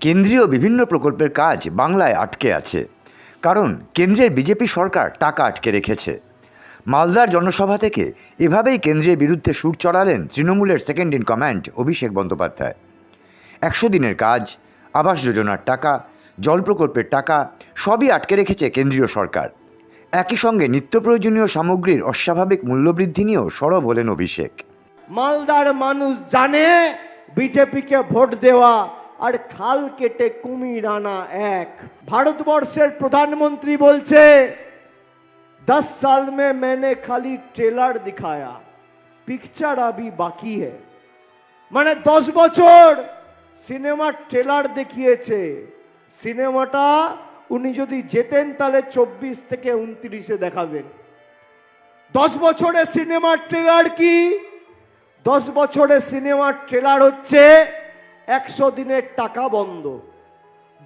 কেন্দ্রীয় বিভিন্ন প্রকল্পের কাজ বাংলায় আটকে আছে। কারণ কেন্দ্রের বিজেপি সরকার টাকা আটকে রেখেছে। মালদার জনসভা থেকে এভাবেই কেন্দ্রের বিরুদ্ধে সুর চড়ালেন তৃণমূলের second in command Abhishek Bandyopadhyay. একশো দিনের কাজ, আবাস যোজনার টাকা, জল প্রকল্পের টাকা, সবই আটকে রেখেছে কেন্দ্রীয় সরকার। একই সঙ্গে নিত্য প্রয়োজনীয় সামগ্রীর অস্বাভাবিক মূল্যবৃদ্ধি নিয়েও সরব হলেন অভিষেক। মালদার মানুষ জানে বিজেপিকে ভোট দেওয়া আর খাল কেটে কুমির আনা এক ভারতবর্ষের প্রধানমন্ত্রী বলছে दस साल में मैंने खाली ट्रेलर दिखाया पिक्चर अभी बाकी है মানে দশ বছর সিনেমার ট্রেলার দেখিয়েছে সিনেমাটা উনি যদি যেতেন তাহলে চব্বিশ থেকে উনত্রিশে দেখাবেন দশ বছরের সিনেমার ট্রেলার কি দশ বছরের সিনেমার ট্রেলার হচ্ছে একশো দিনের টাকা বন্ধ।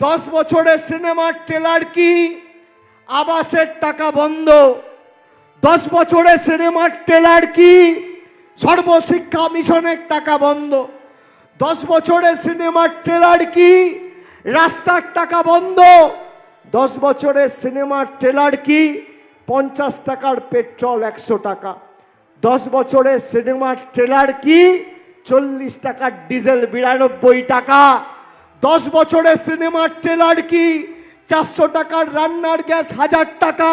দশ বছরের সিনেমার ট্রেলার কি? আবাসের টাকা বন্ধ। দশ বছরের সিনেমার ট্রেলার কি? সর্বশিক্ষা মিশনের টাকা বন্ধ। দশ বছরের সিনেমার ট্রেলার কি? রাস্তার টাকা বন্ধ। দশ বছরের সিনেমার ট্রেলার কি? পঞ্চাশ টাকার পেট্রোল একশো টাকা। দশ বছরের সিনেমার ট্রেলার কি? চল্লিশ টাকার ডিজেল, বিরানব্বই টাকা। দশ বছরের সিনেমার ট্রেলার কি? চারশো টাকার রান্নার গ্যাস, হাজার টাকা।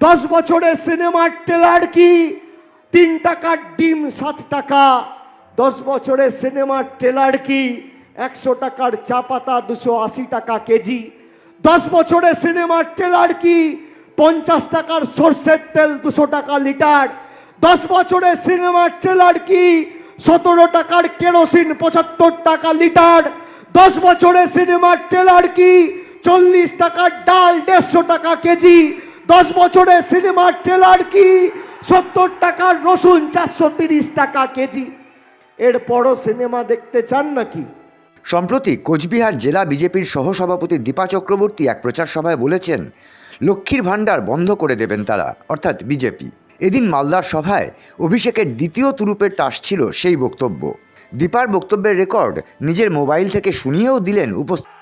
দশ বছরের সিনেমার ট্রেলার কি? তিন টাকার ডিম, সাত টাকা। দশ বছরের সিনেমার ট্রেলার কি? একশো টাকার চা পাতা, দুশো আশি টাকা কেজি। দশ বছরের সিনেমার ট্রেলার কি? পঞ্চাশ টাকার সর্ষের তেল, দুশো টাকা লিটার। দশ বছরের সিনেমার ট্রেলার কি? সতেরো টাকার কেরোসিন, পঁচাত্তর টাকা লিটার। দশ বছরের সিনেমার ট্রেলার কি? চল্লিশ টাকার ডাল, দেড়শো টাকা কেজি। দশ বছরের সিনেমার ট্রেলার কি? সত্তর টাকার রসুন, চারশো তিরিশ টাকা কেজি। এরপরও সিনেমা দেখতে চান নাকি? সম্প্রতি কোচবিহার জেলা বিজেপির সহসভাপতি দীপা চক্রবর্তী এক প্রচার সভায় বলেছেন, লক্ষ্মীর ভাণ্ডার বন্ধ করে দেবেন তারা, অর্থাৎ বিজেপি। এদিন মালদার সভায় অভিষেকের দ্বিতীয় তুরুপের তাস ছিল সেই বক্তব্য। দীপার বক্তব্যের রেকর্ড নিজের মোবাইল থেকে শুনিয়েও দিলেন উপস্থিত।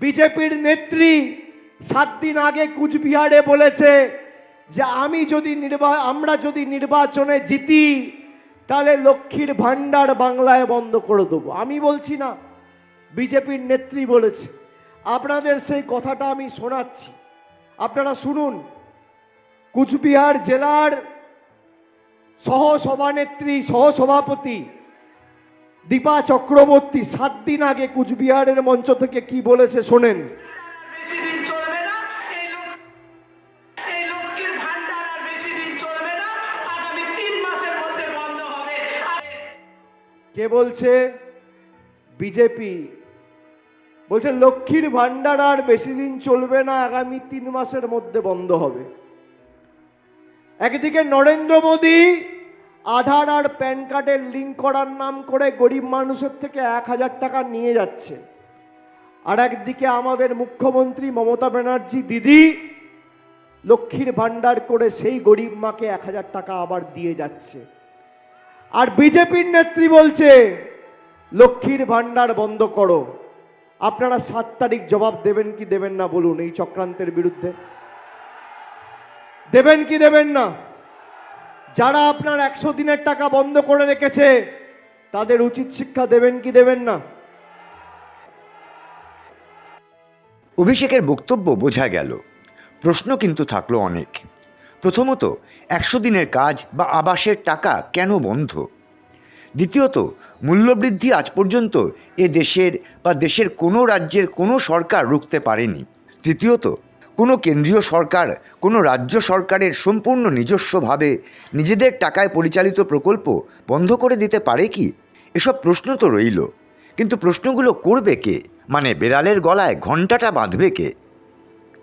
বিজেপির নেত্রী সাত দিন আগে কুচবিহারে বলেছে যে আমি যদি নির্বা, আমরা যদি নির্বাচনে জিতি, তাহলে লক্ষ্মীর ভাণ্ডার বাংলায় বন্ধ করে দেবো। আমি বলছি না, বিজেপির নেত্রী বলেছে। আপনাদের সেই কথাটা আমি শোনাচ্ছি। আপনারা শুনুন। কুচবিহার জেলার সহ সভানেত্রী সহসভাপতি দীপা চক্রবর্তী সাত দিন আগে কুচবিহারের মঞ্চ থেকে কি বলেছে শোনেন। কে বলছে? বিজেপি। বলছে লক্ষ্মীর ভাণ্ডার আর বেশি দিন চলবে না আগামী তিন মাসের মধ্যে বন্ধ হবে। একদিকে নরেন্দ্র মোদী, আধার আর প্যান কার্ডের লিঙ্ক করার নাম করে গরিব মানুষের থেকে এক হাজার টাকা নিয়ে যাচ্ছে। আর একদিকে আমাদের মুখ্যমন্ত্রী মমতা ব্যানার্জি দিদি, লক্ষ্মীর ভাণ্ডার করে সেই গরিব মাকে এক হাজার টাকা আবার দিয়ে যাচ্ছে। আর বিজেপির নেত্রী বলছে, লক্ষ্মীর ভাণ্ডার বন্ধ করো। আপনারা সাত তারিখ জবাব দেবেন কি দেবেন না বলুন এই চক্রান্তের বিরুদ্ধে। দেবেন কি দেবেন না? যারা আপনার একশো দিনের টাকা বন্ধ করে রেখেছে, তাদের উচিত শিক্ষা দেবেন কি দেবেন না? অভিষেকের বক্তব্য বোঝা গেল। প্রশ্ন কিন্তু থাকল অনেক। প্রথমত, একশো দিনের কাজ বা আবাসের টাকা কেন বন্ধ? দ্বিতীয়ত, মূল্যবৃদ্ধি আজ পর্যন্ত এ দেশের বা দেশের কোনো রাজ্যের কোনো সরকার রুখতে পারেনি। তৃতীয়ত কোনো কেন্দ্রীয় সরকার, কোনো রাজ্য সরকারের সম্পূর্ণ নিজস্বভাবে নিজেদের টাকায় পরিচালিত প্রকল্প বন্ধ করে দিতে পারে কি? এসব প্রশ্ন তো রইল। কিন্তু প্রশ্নগুলো করবে কে? মানে বেড়ালের গলায় ঘণ্টাটা বাঁধবে কে?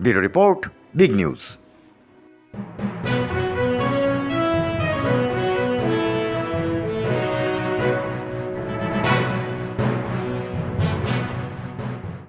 Bureau report, big news.